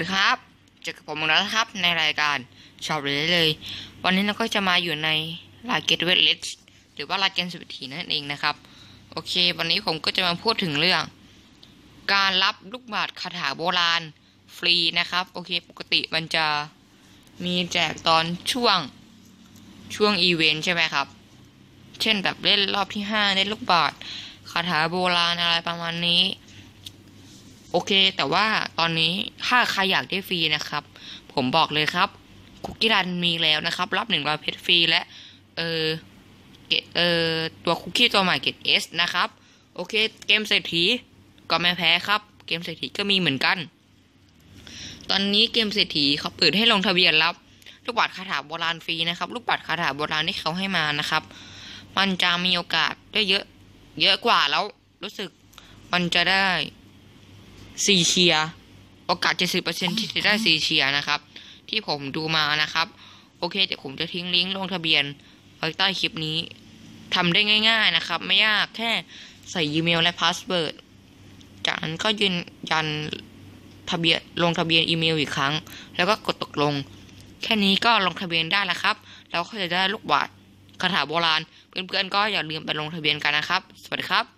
ดีครับเจอกับผมอีกแล้วครับในรายการชอบเลยเลย วันนี้เราก็จะมาอยู่ในราเกตเวทเลสหรือว่าราเกมสิบทีนั่นเองนะครับ โอเค วันนี้ผมก็จะมาพูดถึงเรื่อง การรับลูกบาศคาถาโบราณฟรีนะครับ โอเค ปกติมันจะมีแจกตอนช่วงช่วงอีเวนต์ใช่ไหมครับ เช่นแบบเล่นรอบที่ห้าเล่นลูกบาศคาถาโบราณอะไรประมาณนี้ โอเค แต่ว่าตอนนี้ถ้าใครอยากได้ฟรีนะครับ ผมบอกเลยครับ คุกกี้รันมีแล้วนะครับ รับหนึ่งร้อยเพชรฟรีและ เออเกตเออตัวคุกกี้ตัวใหม่เกตเอสนะครับ โอเค เกมเศรษฐีก็ไม่แพ้ครับ เกมเศรษฐีก็มีเหมือนกัน ตอนนี้เกมเศรษฐีเขาเปิดให้ลงทะเบียนรับลูกบัตรคาถาโบราณฟรีนะครับลูกบัตรคาถาโบราณที่เขาให้มานะครับ มันจะมีโอกาสได้เยอะ เยอะกว่าแล้วรู้สึกมันจะได้ ซีเชียโอกาส 70%ที่จะได้ซีเชียนะครับ ที่ผมดูมานะครับ โอเคเดี๋ยวผมจะทิ้งลิงก์ลงทะเบียนไว้ใต้คลิปนี้ทำได้ง่าย ๆนะครับ ไม่ยากแค่ใส่อีเมลและพาสเวิร์ดจากนั้นก็ยืนยันทะเบียนลงทะเบียนอีเมลอีกครั้ง แล้วก็กดตกลง แค่นี้ก็ลงทะเบียนได้แล้วครับ แล้วก็จะได้ลูกบาศก์คาถาโบราณ เพื่อนๆก็อย่าลืมไปลงทะเบียนกันนะครับ สวัสดีครับ